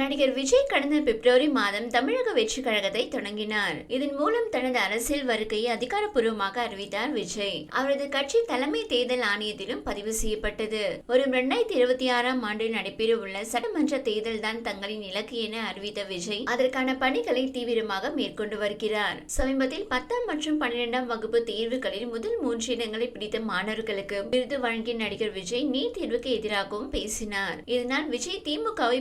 நடிகர் விஜய் கடந்த பிப்ரவரி மாதம் தமிழக வெற்றி கழகத்தை தொடங்கினார். இதன் மூலம் தனது அரசியல் வருகையை அதிகாரப்பூர்வமாக அறிவித்தார் விஜய். அவரது கட்சி தலைமை தேர்தல் ஆணையத்திலும் பதிவு செய்யப்பட்டது. வரும் இரண்டாயிரத்தி இருபத்தி ஆறாம் ஆண்டு நடைபெறவுள்ள சட்டமன்ற தேர்தல் தான் தங்களின் இலக்கு என அறிவித்த விஜய் அதற்கான பணிகளை தீவிரமாக மேற்கொண்டு வருகிறார். சமீபத்தில் பத்தாம் மற்றும் பன்னிரெண்டாம் வகுப்பு தேர்வுகளில் முதல் மூன்று இடங்களை பிடித்த மாணவர்களுக்கு விருது வழங்கிய நடிகர் விஜய் நீட் தேர்வுக்கு எதிராகவும் பேசினார். இதனால் விஜய் திமுகவை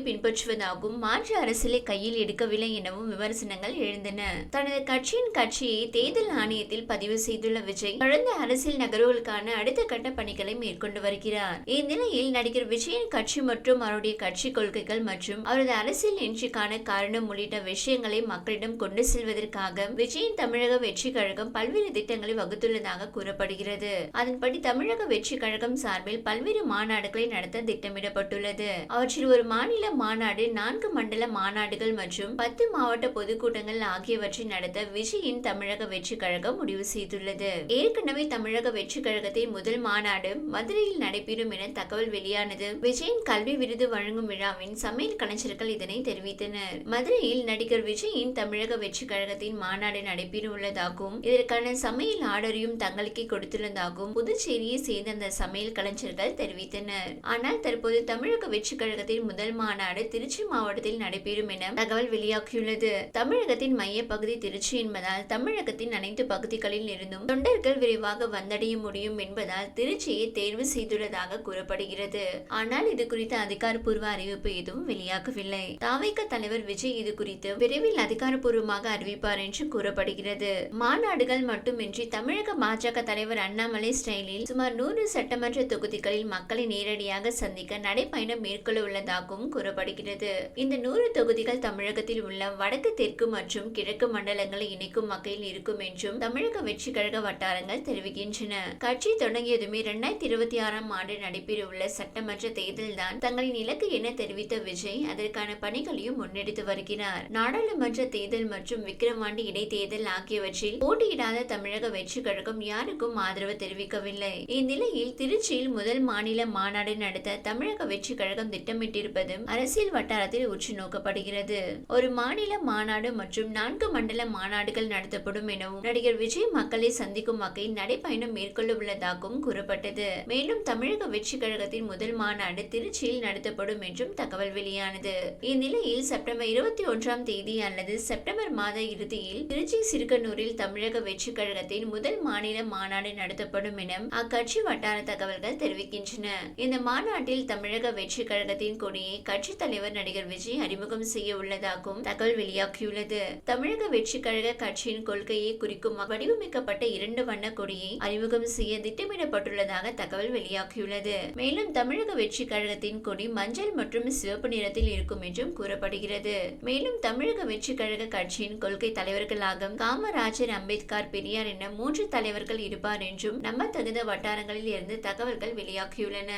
பின்பற்றுவதாகவும் மாற்று அரசியலை கையில் எடுக்கவில்லை எனவும் விமர்சனங்கள் எழுந்தன. தனது கட்சியின் கட்சியை தேர்தல் ஆணையத்தில் பதிவு செய்துள்ள விஜய் தொடர்ந்து அரசியல் நகர்வுகளுக்கான அடுத்த கட்ட பணிகளை மேற்கொண்டு வருகிறார். இந்நிலையில் நடிகர் விஜயின் கட்சி மற்றும் அவருடைய கட்சி கொள்கைகள் மற்றும் அவரது அரசியல் வெற்றிக்கான காரணம் உள்ளிட்ட விஷயங்களை மக்களிடம் கொண்டு செல்வதற்காக விஜயின் தமிழக வெற்றி கழகம் பல்வேறு திட்டங்களை வகுத்துள்ளதாக கூறப்படுகிறது. அதன்படி தமிழக வெற்றி கழகம் சார்பில் பல்வேறு மாநாடுகளை நடத்த திட்டமிடப்பட்டுள்ளது. அவற்றில் ஒரு மாநில மாநாடு நான் நான்கு மண்டல மாநாடுகள் மற்றும் பத்து மாவட்ட பொதுக்கூட்டங்கள் ஆகியவற்றை நடத்த விஜயின் தமிழக வெற்றி கழகம் முடிவு செய்துள்ளது. ஏற்கனவே தமிழக வெற்றி கழகத்தின் முதல் மாநாடு மதுரையில் நடைபெறும் என தகவல் வெளியானது. விஜயின் கல்வி விருது வழங்கும் விழாவின் சமையல் கலைஞர்கள் இதனை தெரிவித்தனர். மதுரையில் நடிகர் விஜயின் தமிழக வெற்றி கழகத்தின் மாநாடு நடைபெற உள்ளதாகவும் இதற்கான சமையல் ஆர்டரையும் தங்களுக்கே கொடுத்துள்ளதாகவும் புதுச்சேரியை சேர்ந்த அந்த சமையல் கலைஞர்கள் தெரிவித்தனர். ஆனால் தற்போது தமிழக வெற்றி கழகத்தின் முதல் மாநாடு திருச்சி மாவட்டத்தில் நடைபெறும் என தகவல் வெளியாகியுள்ளது. தமிழகத்தின் மையப்பகுதி திருச்சி என்பதால் தமிழகத்தின் அனைத்து பகுதிகளில் இருந்தும் தொண்டர்கள் விரைவாக வந்தடைய முடியும் என்பதால் திருச்சியை தேர்வு செய்துள்ளதாக கூறப்படுகிறது. ஆனால் இது குறித்த அதிகாரப்பூர்வ அறிவிப்பு எதுவும் வெளியாகவில்லை. தாவைக்க தலைவர் விஜய் இது குறித்து விரைவில் அதிகாரப்பூர்வமாக அறிவிப்பார் என்று கூறப்படுகிறது. மாநாடுகள் மட்டுமின்றி தமிழக பாஜக தலைவர் அண்ணாமலை ஸ்டைலில் சுமார் நூறு சட்டமன்ற தொகுதிகளில் மக்களை நேரடியாக சந்திக்க நடைப்பயணம் மேற்கொள்ள உள்ளதாகவும் கூறப்படுகிறது. இந்த நூறு தொகுதிகள் தமிழகத்தில் உள்ள வடக்கு தெற்கு மற்றும் கிழக்கு மண்டலங்களை இணைக்கும் வகையில் இருக்கும் என்றும் தமிழக வெற்றி கழக வட்டாரங்கள் தெரிவிக்கின்றன. கட்சி தொடங்கியதுமே இரண்டாயிரத்தி இருபத்தி ஆறாம் ஆண்டு நடைபெறவுள்ள சட்டமன்ற தேர்தல்தான் தங்களின் இலக்கு என தெரிவித்த விஜய் அதற்கான பணிகளையும் முன்னெடுத்து வருகிறார். நாடாளுமன்ற தேர்தல் மற்றும் விக்கிரவாண்டி இடைத்தேர்தல் ஆகியவற்றில் போட்டியிடாத தமிழக வெற்றி கழகம் யாருக்கும் ஆதரவு தெரிவிக்கவில்லை. இந்நிலையில் திருச்சியில் முதல் மாநில மாநாடு நடத்த தமிழக வெற்றி கழகம் திட்டமிட்டிருப்பதும் அரசியல் வட்டாரத்தில் உற்று நோக்கப்படுகிறது ஒரு மாநில மாநாடு மற்றும் நான்கு மண்டல மாநாடுகள் நடத்தப்படும் எனவும் நடிகர் விஜய் மக்களை சந்திக்கும் வகையில் நடைப்பயணம் மேற்கொள்ள உள்ளதாகவும் கூறப்பட்டது. மேலும் தமிழக வெற்றி கழகத்தின் முதல் மாநாடு திருச்சியில் நடத்தப்படும் என்றும் தகவல் வெளியானது. இந்நிலையில் செப்டம்பர் இருபத்தி ஒன்றாம் தேதி அல்லது செப்டம்பர் மாத இறுதியில் திருச்சி சிறுகனூரில் தமிழக வெற்றி கழகத்தின் முதல் மாநில மாநாடு நடத்தப்படும் என அக்கட்சி வட்டார தகவல்கள் தெரிவிக்கின்றன. இந்த மாநாட்டில் தமிழக வெற்றி கழகத்தின் கொடியை கட்சி தலைவர் நடிகர் விஜய் அறிமுகம் செய்ய உள்ளதாகவும் தகவல் வெளியாகியுள்ளது. தமிழக வெற்றி கழக கட்சியின் கொள்கையை குறிக்கும் வடிவமைக்கப்பட்ட இரண்டு வண்ண கொடியை அறிமுகம் செய்ய திட்டமிடப்பட்டுள்ளதாக தகவல் வெளியாகியுள்ளது. மேலும் தமிழக வெற்றி கழகத்தின் கொடி மஞ்சள் மற்றும் சிவப்பு நிறத்தில் இருக்கும் என்றும் கூறப்படுகிறது. மேலும் தமிழக வெற்றி கழக கட்சியின் கொள்கை தலைவர்களாக காமராஜர் அம்பேத்கர் பெரியார் என மூன்று தலைவர்கள் இருப்பார் என்றும் நம்ப தகுந்த வட்டாரங்களில் இருந்து தகவல்கள் வெளியாகியுள்ளன.